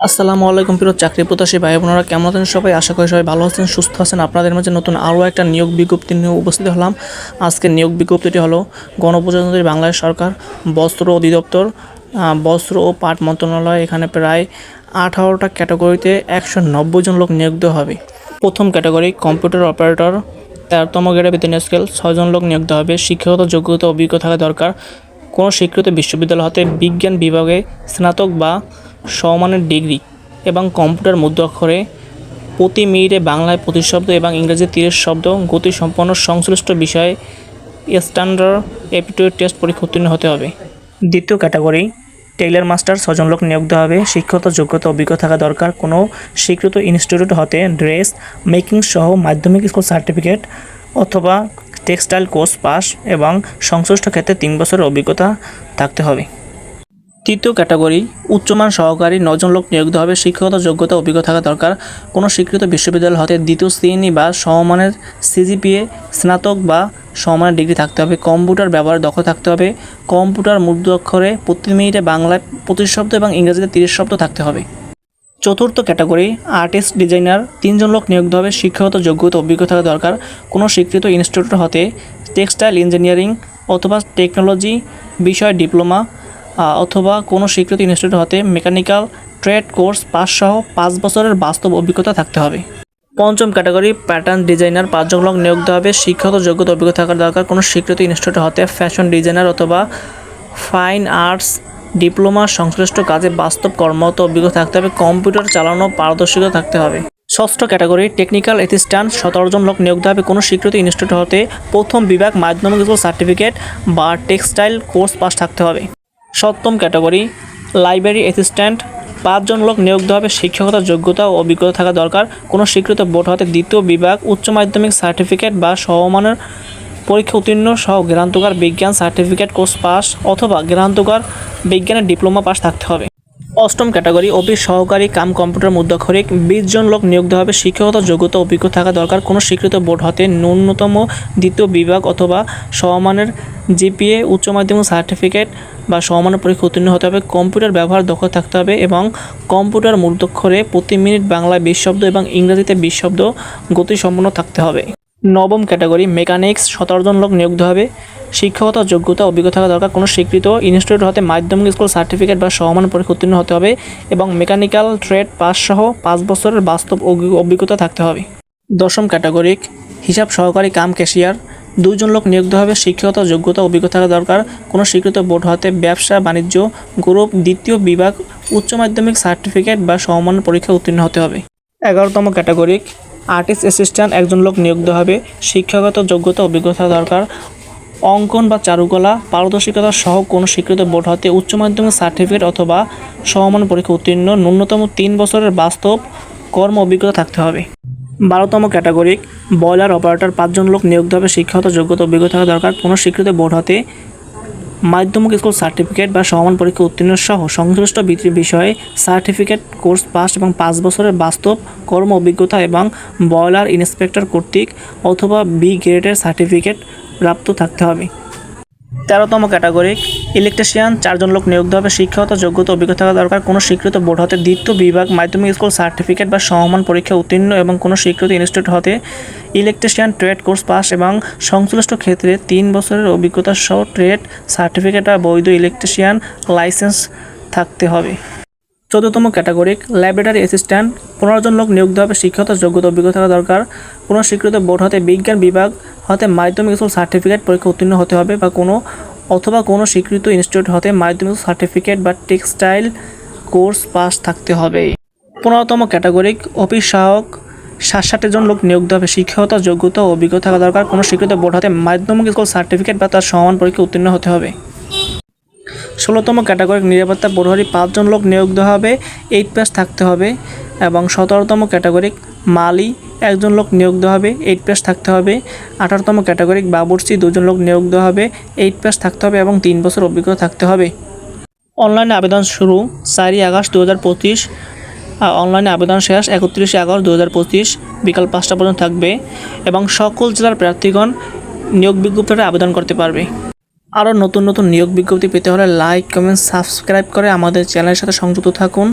আসসালামু আলাইকুম প্রিয় চাকরি প্রত্যাশী ভাই বোনেরা, কেমন আছেন সবাই? আশা করি সবাই ভালো আছেন, সুস্থ আছেন। আপনাদের মাঝে নতুন আরও একটা নিয়োগ বিজ্ঞপ্তি নিয়ে উপস্থিত হলাম। আজকের নিয়োগ বিজ্ঞপ্তিটি হলো গণপ্রজাতন্ত্রী বাংলাদেশ সরকার বস্ত্র অধিদপ্তর বস্ত্র ও পাট মন্ত্রণালয়। এখানে প্রায় আঠারোটা ক্যাটাগরিতে একশো নব্বই জন লোক নিয়োগ দেওয়া হবে। প্রথম ক্যাটাগরি কম্পিউটার অপারেটর, তেরোতম গ্রেডে বেতন স্কেল ছজন লোক নিয়োগ দেওয়া হবে। শিক্ষাগত যোগ্যতা অভিজ্ঞ থাকা দরকার। কোনো স্বীকৃত বিশ্ববিদ্যালয় হতে বিজ্ঞান বিভাগে স্নাতক বা সমমানের ডিগ্রি এবং কম্পিউটার মধ্য অক্ষরে প্রতি মিনিটে বাংলায় পঁচিশ শব্দ এবং ইংরেজি তিরিশ শব্দ গতিসম্পন্ন সংশ্লিষ্ট বিষয়ে স্ট্যান্ডার্ড অ্যাপটিটিউড টেস্ট পরীক্ষা উত্তীর্ণ হতে হবে। দ্বিতীয় ক্যাটাগরি, টেইলার মাস্টার ছজন লোক নিয়োগ দেওয়া হবে। শিক্ষাগত যোগ্যতা অভিজ্ঞ থাকা দরকার। কোনো স্বীকৃত ইনস্টিটিউট হতে ড্রেস মেকিং সহ মাধ্যমিক স্কুল সার্টিফিকেট অথবা টেক্সটাইল কোর্স পাস এবং সংশ্লিষ্ট ক্ষেত্রে তিন বছরের অভিজ্ঞতা থাকতে হবে। তৃতীয় ক্যাটাগরি, উচ্চমান সহকারী, নজন লোক নিয়োগ হবে। শিক্ষাগত যোগ্যতা অভিজ্ঞ থাকা দরকার। কোনো স্বীকৃত বিশ্ববিদ্যালয় হতে দ্বিতীয় শ্রেণি বা সমমানের সিজিপিএ, স্নাতক বা সমমানের ডিগ্রি থাকতে হবে। কম্পিউটার ব্যবহার দক্ষ থাকতে হবে। কম্পিউটার মুদ্র অক্ষরে প্রতি মিনিটে বাংলায় পঁচিশ শব্দ এবং ইংরেজিতে তিরিশ শব্দ থাকতে হবে। চতুর্থ ক্যাটাগরি, আর্টিস্ট, ডিজাইনার, তিনজন লোক নিয়োগ হবে। শিক্ষাগত যোগ্যতা অভিজ্ঞ থাকা দরকার। কোনো স্বীকৃত ইনস্টিটিউট হতে টেক্সটাইল ইঞ্জিনিয়ারিং অথবা টেকনোলজি বিষয় ডিপ্লোমা অথবা কোনো স্বীকৃত ইনস্টিটিউট হতে মেকানিক্যাল ট্রেড কোর্স পাস সহ পাঁচ বছরের বাস্তব অভিজ্ঞতা থাকতে হবে। পঞ্চম ক্যাটাগরি প্যাটার্ন ডিজাইনার পাঁচজন লোক নিয়োগ দেওয়া হবে। শিক্ষাগত যোগ্যতা অভিজ্ঞতা থাকার দরকার। কোনো স্বীকৃত ইনস্টিটিউট হতে ফ্যাশন ডিজাইনার অথবা ফাইন আর্টস ডিপ্লোমা সংশ্লিষ্ট কাজে বাস্তব কর্মরত অভিজ্ঞতা থাকতে হবে। কম্পিউটার চালানো, পারদর্শিতা থাকতে হবে। ষষ্ঠ ক্যাটাগরি টেকনিক্যাল অ্যাসিস্ট্যান্ট সতেরো জন লোক নিয়োগ দেওয়া হবে। কোনো স্বীকৃত ইনস্টিটিউট হতে প্রথম বিভাগ, মাধ্যমিক স্কুল সার্টিফিকেট বা টেক্সটাইল কোর্স পাস থাকতে হবে। সপ্তম ক্যাটাগরি, লাইব্রেরি অ্যাসিস্ট্যান্ট। পাঁচজন লোক নিয়োগ দেওয়া হবে শিক্ষকতার যোগ্যতা ও অভিজ্ঞতা থাকা দরকার। কোনো স্বীকৃত বোর্ড হতে দ্বিতীয় বিভাগ, উচ্চ মাধ্যমিক সার্টিফিকেট বা সমমানের পরীক্ষা উত্তীর্ণ সহ গ্রান্তকার বিজ্ঞান সার্টিফিকেট কোর্স পাস অথবা গ্রান্তকার বিজ্ঞানের ডিপ্লোমা পাস থাকতে হবে। অষ্টম ক্যাটাগরি, অফিস সহকারী, কাম কম্পিউটার মুদ্রাক্ষরিক বিশ জন লোক নিয়োগ দেওয়া হবে শিক্ষাগত যোগ্যতা, অভিজ্ঞতা থাকা দরকার। কোনো স্বীকৃত বোর্ড হতে ন্যূনতম দ্বিতীয় বিভাগ অথবা সমমানের জিপিএ, উচ্চ মাধ্যমিক সার্টিফিকেট বা সমমানের পরীক্ষা উত্তীর্ণ হতে হবে। কম্পিউটার ব্যবহার দক্ষ থাকতে হবে এবং কম্পিউটার মূর্ধক্ষরে প্রতি মিনিট বাংলায় বিশ শব্দ এবং ইংরেজিতে বিশ শব্দ গতিসম্পন্ন থাকতে হবে। নবম ক্যাটাগরি, মেকানিক্স সতেরো জন লোক নিয়োগ হবে। শিক্ষাগত যোগ্যতা, অভিজ্ঞতা থাকা দরকার। কোনো স্বীকৃত ইনস্টিটিউট হতে মাধ্যমিক স্কুল সার্টিফিকেট বা সমান পরীক্ষা উত্তীর্ণ হতে হবে এবং মেকানিক্যাল ট্রেড পাস সহ পাঁচ বছরের বাস্তব অভি- অভিজ্ঞতা থাকতে হবে। দশম ক্যাটাগরিক হিসাব সহকারী কাম ক্যাশিয়ার। দুইজন লোক নিয়োগ হবে। শিক্ষাগত যোগ্যতা, অভিজ্ঞতা থাকা দরকার। কোনো স্বীকৃত বোর্ড হতে ব্যবসা, বাণিজ্য, গ্রুপ, দ্বিতীয় বিভাগ, উচ্চ মাধ্যমিক সার্টিফিকেট বা সমমান পরীক্ষা উত্তীর্ণ হতে হবে। এগারোতম ক্যাটাগরিক আর্টিস্ট অ্যাসিস্ট্যান্ট, একজন লোক নিয়োগ হবে। শিক্ষাগত যোগ্যতা, অভিজ্ঞতা দরকার। অঙ্কন বা চারুকলা পারদর্শিকতা সহ কোনো স্বীকৃত বোর্ড হতে উচ্চ মাধ্যমিক সার্টিফিকেট অথবা সমমান পরীক্ষা উত্তীর্ণ। ন্যূনতম তিন বছরের বাস্তব কর্ম অভিজ্ঞতা থাকতে হবে। বারোতম ক্যাটাগরি বয়লার অপারেটর, পাঁচজন লোক নিয়োগ হবে শিক্ষাগত যোগ্যতা অভিজ্ঞতা থাকা দরকার। কোনো স্বীকৃত বোর্ড হতে মাধ্যমিক স্কুল সার্টিফিকেট বা সমান পরীক্ষা উত্তীর্ণ সহ সংশ্লিষ্ট বিষয়ে সার্টিফিকেট কোর্স পাস এবং পাঁচ বছরের বাস্তব কর্ম অভিজ্ঞতা এবং বয়লার ইন্সপেক্টর কর্তৃক অথবা বি গ্রেডের সার্টিফিকেট প্রাপ্ত থাকতে হবে। তেরোতম ক্যাটাগরি ইলেকট্রিশিয়ান, চারজন লোক নিয়োগ দেওয়া হবে। শিক্ষাগত যোগ্যতা অভিজ্ঞতা দরকার। কোনো স্বীকৃত বোর্ড হতে দ্বিতীয় বিভাগ, মাধ্যমিক স্কুল, সার্টিফিকেট বা সমমান পরীক্ষা উত্তীর্ণ এবং কোনো স্বীকৃত ইনস্টিটিউট হতে ইলেকট্রিশিয়ান ট্রেড কোর্স পাস এবং সংশ্লিষ্ট ক্ষেত্রে তিন বছরের অভিজ্ঞতা সহ ট্রেড, সার্টিফিকেট বা বৈধ ইলেকট্রিশিয়ান লাইসেন্স থাকতে হবে। চতুর্থম ক্যাটাগরিক লাইব্রেরি অ্যাসিস্ট্যান্ট। পনেরো জন লোক নিয়োগ দেওয়া হবে। শিক্ষাগত যোগ্যতা অভিজ্ঞতা থাকা দরকার। কোনো স্বীকৃত বোর্ড হতে বিজ্ঞান বিভাগ, হতে মাধ্যমিক স্কুল, সার্টিফিকেট পরীক্ষা উত্তীর্ণ হতে হবে বা কোনো অথবা কোনো স্বীকৃত ইনস্টিটিউট হতে মাধ্যমিক সার্টিফিকেট বা টেক্সটাইল কোর্স পাস থাকতে হবে। পনেরোতম ক্যাটাগরিক অফিস সহায়ক ষাট ষাটটি জন লোক নিয়োগ দেওয়া হবে শিক্ষকতা, যোগ্যতা ও অভিজ্ঞতা থাকা দরকার। কোনো স্বীকৃত বোর্ড হতে মাধ্যমিক স্কুল সার্টিফিকেট বা তার সমান পরীক্ষা উত্তীর্ণ হতে হবে। ষোলোতম ক্যাটাগরি, নিরাপত্তা প্রহরী পাঁচজন লোক নিয়োগ দেওয়া হবে, এইট পাস থাকতে হবে। এবং সতেরোতম ক্যাটাগরি, মালি একজন লোক নিয়োগ দেওয়া হবে এইট পাস থাকতে হবে। আঠারোতম ক্যাটাগরি বাবুর্চি, দুজন লোক নিয়োগ দেওয়া হবে এইট পাস থাকতে হবে এবং তিন বছর অভিজ্ঞতা থাকতে হবে। অনলাইনে আবেদন শুরু চারই আগস্ট দু হাজার পঁচিশ। অনলাইনে আবেদন শেষ একত্রিশে আগস্ট দু হাজার পঁচিশ, বিকাল পাঁচটা পর্যন্ত থাকবে এবং সকল জেলার প্রার্থীগণ নিয়োগ বিজ্ঞপ্তিতে আবেদন করতে পারবে। আরও নতুন নতুন নিয়োগ বিজ্ঞপ্তি পেতে হলে লাইক কমেন্ট সাবস্ক্রাইব করে আমাদের চ্যানেলের সাথে সংযুক্ত থাকুন।